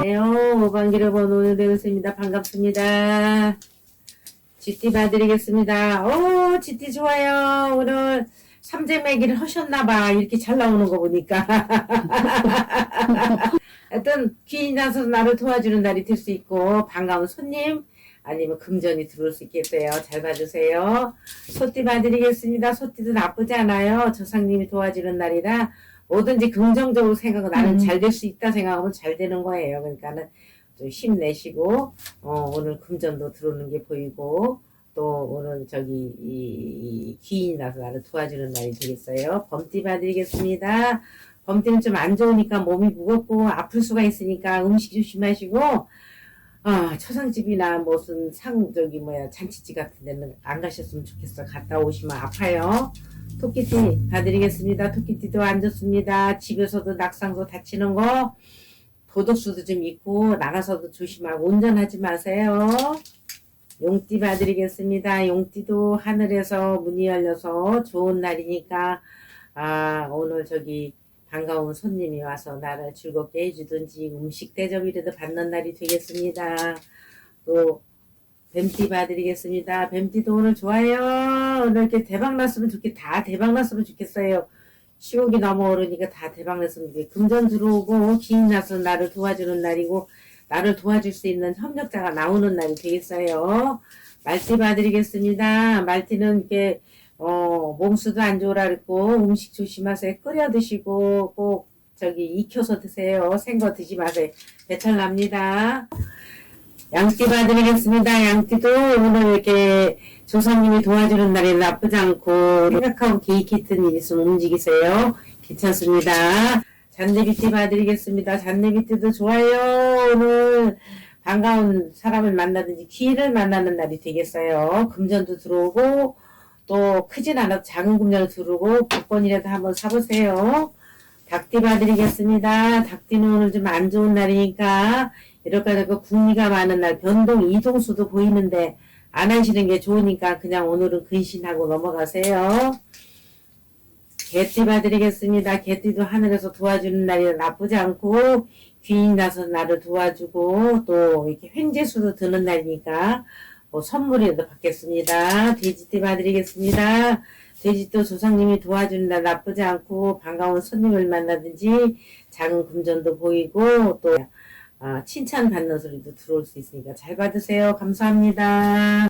안녕하세요. 오방기를 번 오늘 되겠습니다. 반갑습니다. GT 봐드리겠습니다. 오, GT 좋아요. 오늘 삼재매기를 하셨나봐. 이렇게 잘 나오는 거 보니까. 하여튼 귀인 나서 나를 도와주는 날이 될 수 있고 반가운 손님 아니면 금전이 들어올 수 있겠어요. 잘 봐주세요. 소띠 봐드리겠습니다. 소띠도 나쁘지 않아요. 조상님이 도와주는 날이라 뭐든지 긍정적으로 생각하고 나는 음. 잘될 수 있다 생각하면 잘 되는 거예요. 그러니까는 좀 힘내시고 어, 오늘 금전도 들어오는 게 보이고 또 오늘 저기 이, 이 귀인이 나서 나를 도와주는 날이 되겠어요. 범띠 봐드리겠습니다. 범띠는 좀 안 좋으니까 몸이 무겁고 아플 수가 있으니까 음식 조심하시고 아 초상집이나 무슨 상 저기 뭐야 잔치집 같은 데는 안 가셨으면 좋겠어. 갔다 오시면 아파요. 토끼띠 봐드리겠습니다. 토끼띠도 안 좋습니다. 집에서도 낙상도 다치는 거 도덕수도 좀 있고 나가서도 조심하고 운전하지 마세요. 용띠 봐드리겠습니다. 용띠도 하늘에서 문이 열려서 좋은 날이니까 아 오늘 저기 반가운 손님이 와서 나를 즐겁게 해주든지 음식 대접이라도 받는 날이 되겠습니다. 또 뱀띠 봐드리겠습니다. 뱀띠도 오늘 좋아요. 오늘 이렇게 대박 났으면 좋겠, 다 대박 났으면 좋겠어요. 10억이 넘어오르니까 다 대박 났으면 좋겠 금전 들어오고 기인 나서 나를 도와주는 날이고 나를 도와줄 수 있는 협력자가 나오는 날이 되겠어요. 말띠 봐드리겠습니다. 말띠는 이렇게 어, 몸수도 안 좋으라 그랬고 음식 조심하세요. 끓여 드시고 꼭 저기 익혀서 드세요. 생거 드지 마세요. 배탈 납니다. 양띠 봐드리겠습니다. 양띠도 오늘 이렇게 조상님이 도와주는 날이 나쁘지 않고 생각하고 계획했던 일 있으면 움직이세요. 괜찮습니다. 잔내비띠 봐드리겠습니다. 잔내비띠도 좋아요. 오늘 반가운 사람을 만나든지 기회를 만나는 날이 되겠어요. 금전도 들어오고 또 크진 않아도 작은 금전도 들어오고 복권이라도 한번 사보세요. 닭띠 봐드리겠습니다. 닭띠는 오늘 좀 안 좋은 날이니까 이렇게 되고 궁리가 많은 날 변동 이동수도 보이는데 안 하시는 게 좋으니까 그냥 오늘은 근신하고 넘어가세요. 개띠 봐드리겠습니다. 개띠도 하늘에서 도와주는 날이 나쁘지 않고 귀인 나서 나를 도와주고 또 이렇게 횡재수도 드는 날이니까 뭐 선물이라도 받겠습니다. 돼지띠 봐드리겠습니다. 돼지도 조상님이 날 나쁘지 않고 반가운 손님을 만나든지 작은 금전도 보이고 또 아, 칭찬받는 소리도 들어올 수 있으니까 잘 받으세요. 감사합니다.